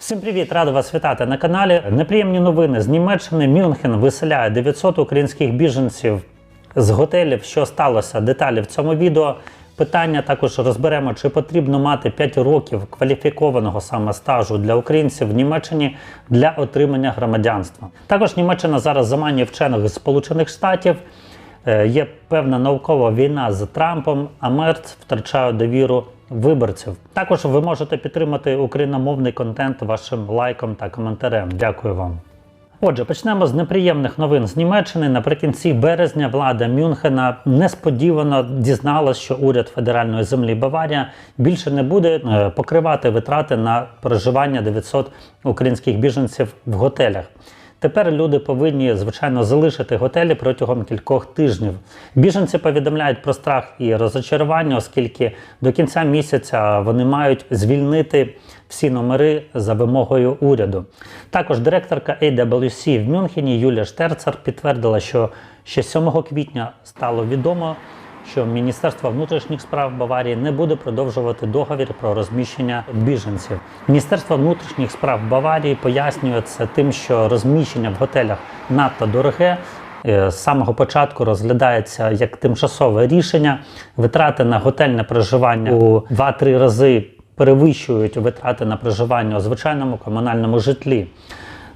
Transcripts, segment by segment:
Всім привіт, радий вас вітати на каналі. Неприємні новини з Німеччини. Мюнхен виселяє 900 українських біженців з готелів. Що сталося? Деталі в цьому відео. Питання також розберемо, чи потрібно мати 5 років кваліфікованого саме стажу для українців в Німеччині для отримання громадянства. Також Німеччина зараз заманює вчених з Сполучених Штатів. Е, Є певна наукова війна з Трампом, а Мерц втрачає довіру виборців. Також ви можете підтримати україномовний контент вашим лайком та коментарем. Дякую вам. Отже, почнемо з неприємних новин з Німеччини. Наприкінці березня влада Мюнхена несподівано дізналась, що уряд федеральної землі Баварія більше не буде е, покривати витрати на проживання 900 українських біженців в готелях. Тепер люди повинні звичайно залишити готелі протягом кількох тижнів. Біженці повідомляють про страх і розочарування, оскільки до кінця місяця вони мають звільнити всі номери за вимогою уряду. Також директорка AWC в Мюнхені Юлія Штерцер підтвердила, що ще 7 квітня стало відомо, що Міністерство внутрішніх справ Баварії не буде продовжувати договір про розміщення біженців. Міністерство внутрішніх справ Баварії пояснює це тим, що розміщення в готелях надто дороге. Е, З самого початку розглядається як тимчасове рішення. Витрати на готельне проживання у 2-3 рази перевищують витрати на проживання у звичайному комунальному житлі.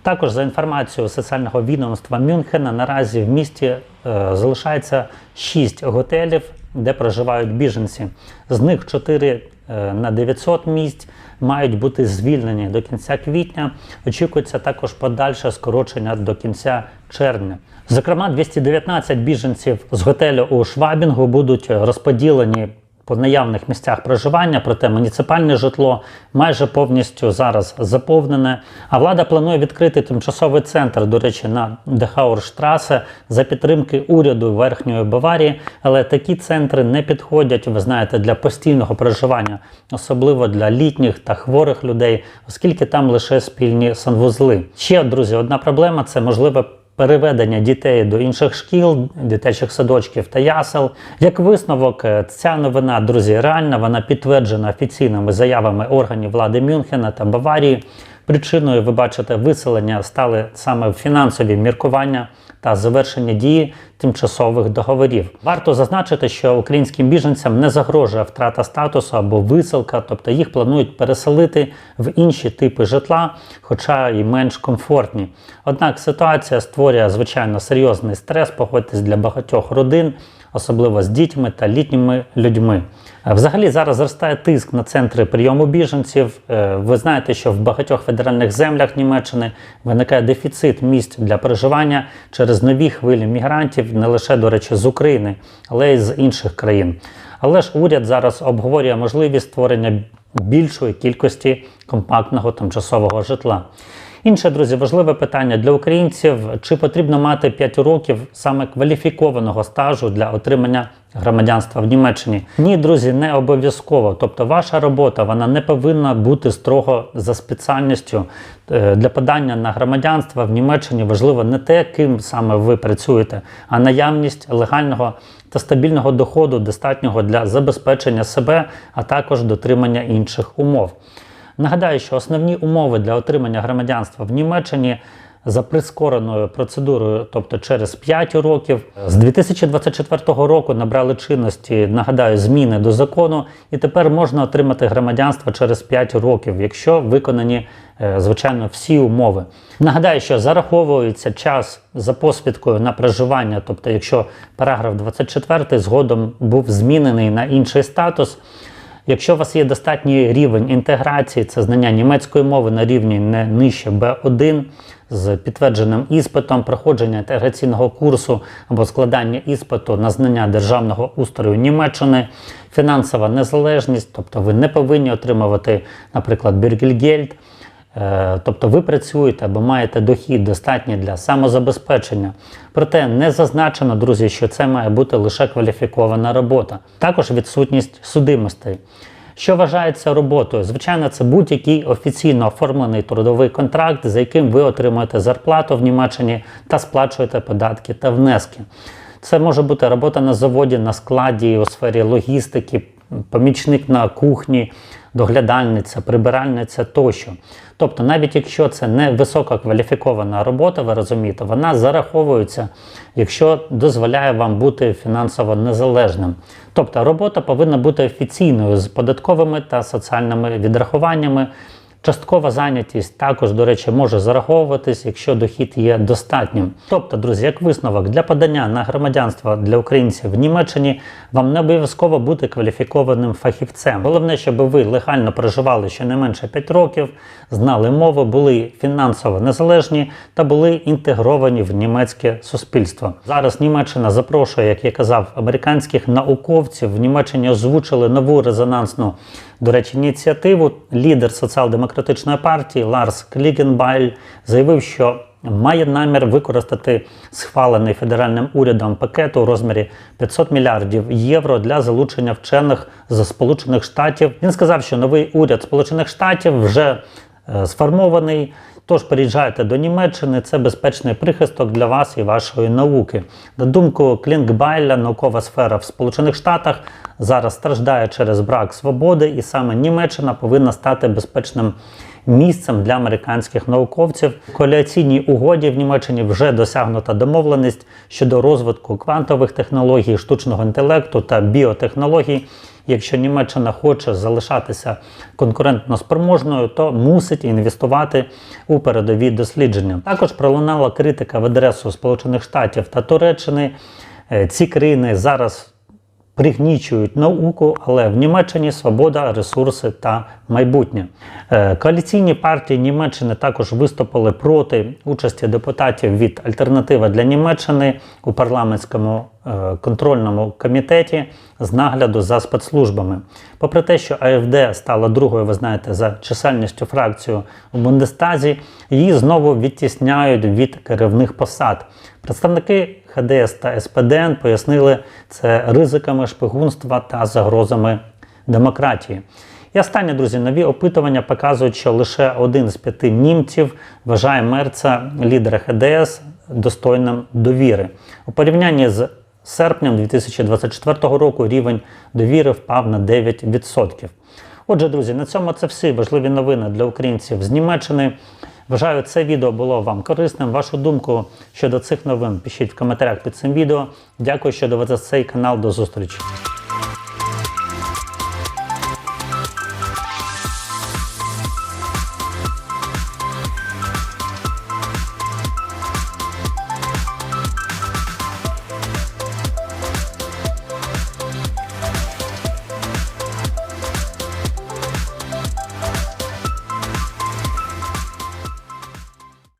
Також за інформацією соціального відомства Мюнхена, наразі в місті залишається 6 готелів, де проживають біженці. З них 4 е, на 900 місць мають бути звільнені до кінця квітня. Очікується також подальше скорочення до кінця червня. Зокрема, 219 біженців з готелю у Швабінгу будуть розподілені по наявних місцях проживання, проте муніципальне житло майже повністю зараз заповнене. А влада планує відкрити тимчасовий центр, до речі, на Дехаурштрасе за підтримки уряду Верхньої Баварії. Але такі центри не підходять, ви знаєте, для постійного проживання, особливо для літніх та хворих людей, оскільки там лише спільні санвузли. Ще друзі, одна проблема це можливе переведення дітей до інших шкіл, дитячих садочків та ясел. Як висновок, е, ця новина, друзі, реальна, вона підтверджена офіційними заявами органів влади Мюнхена та Баварії. Причиною, ви бачите, виселення стали саме фінансові міркування та завершення дії тимчасових договорів. Варто зазначити, що українським біженцям не загрожує втрата статусу або висилка, тобто їх планують переселити в інші типи житла, хоча і менш комфортні. Однак ситуація створює звичайно серйозний стрес, погодьтесь для багатьох родин, особливо з дітьми та літніми людьми. Е, Взагалі зараз зростає тиск на центри прийому біженців. Е, Ви знаєте, що в багатьох федеральних землях Німеччини виникає дефіцит місць для проживання через нові хвилі мігрантів, не лише, до речі, з України, але й з інших країн. Але ж уряд зараз обговорює можливість створення більшої кількості компактного тимчасового житла. Інше, друзі, важливе питання для українців: чи потрібно мати 5 років саме кваліфікованого стажу для отримання громадянства в Німеччині? Ні, друзі, не обов'язково. Тобто, ваша робота вона не повинна бути строго за спеціальністю. Е, Для подання на громадянство в Німеччині важливо не те, ким саме ви працюєте, а наявність легального та стабільного доходу, достатнього для забезпечення себе, а також дотримання інших умов. Нагадаю, що основні умови для отримання громадянства в Німеччині за прискореною процедурою, тобто через 5 років, з 2024 року набрали чинності, нагадаю, зміни до закону, і тепер можна отримати громадянство через 5 років, якщо виконані, е, звичайно, всі умови. Нагадаю, що зараховується час за посвідкою на проживання, тобто, якщо параграф 24 згодом був змінений на інший статус. Якщо у вас є достатній рівень інтеграції, це знання німецької мови на рівні не нижче B1 з підтвердженим іспитом, проходження інтеграційного курсу або складання іспиту на знання державного устрою Німеччини, фінансова незалежність, тобто ви не повинні отримувати, наприклад, Бюргельгельд, Тобто ви працюєте або маєте дохід достатній для самозабезпечення. Проте не зазначено, друзі, що це має бути лише кваліфікована робота. Також відсутність судимостей. Що вважається роботою? Звичайно, це будь-який офіційно оформлений трудовий контракт, за яким ви отримуєте зарплату в Німеччині та сплачуєте податки та внески. Це може бути робота на заводі, на складі, у сфері логістики, помічник на кухні, доглядальниця, прибиральниця тощо. Тобто, навіть якщо це не висококваліфікована робота, ви розумієте, вона зараховується, якщо дозволяє вам бути фінансово незалежним. Тобто робота повинна бути офіційною з податковими та соціальними відрахуваннями. Часткова зайнятість також, до речі, може зараховуватись, якщо дохід є достатнім. Тобто, друзі, як висновок для подання на громадянство для українців в Німеччині вам не обов'язково бути кваліфікованим фахівцем. Головне, щоб ви легально проживали щонайменше 5 років, знали мову, були фінансово незалежні та були інтегровані в німецьке суспільство. Зараз Німеччина запрошує, як я казав, американських науковців. В Німеччині озвучили нову резонансну, до речі, ініціативу. Лідер соціал-демократичної партії Ларс Клігенбайль заявив, що має намір використати схвалений федеральним урядом пакет у розмірі 500 мільярдів євро для залучення вчених з Сполучених Штатів. Він сказав, що новий уряд Сполучених Штатів вже е, сформований. Тож переїжджайте до Німеччини, це безпечний прихисток для вас і вашої науки. На думку Клінгбайля, наукова сфера в Сполучених Штатах зараз страждає через брак свободи, і саме Німеччина повинна стати безпечним місцем для американських науковців. В коаліційній угоді в Німеччині вже досягнута домовленість щодо розвитку квантових технологій, штучного інтелекту та біотехнологій. Якщо Німеччина хоче залишатися конкурентно спроможною, то мусить інвестувати у передові дослідження. Також пролунала критика в адресу Сполучених Штатів та Туреччини. Е, Ці країни зараз пригнічують науку, але в Німеччині свобода, ресурси та майбутнє. Е, Коаліційні партії Німеччини також виступили проти участі депутатів від Альтернатива для Німеччини у парламентському е, контрольному комітеті з нагляду за спецслужбами. Попри те, що АФД стала другою, ви знаєте, за чисельністю фракцію у Бундестазі, її знову відтісняють від керівних посад. Представники ХДС та СПДН пояснили це ризиками шпигунства та загрозами демократії. І останнє, друзі, нові опитування показують, що лише один з п'яти німців вважає Мерца, лідера ХДС, достойним довіри. У порівнянні з серпнем 2024 року рівень довіри впав на 9%. Отже, друзі, на цьому це всі важливі новини для українців з Німеччини. Вважаю, це відео було вам корисним. Вашу думку щодо цих новин пишіть в коментарях під цим відео. Дякую, що дивитесь цей канал. До зустрічі.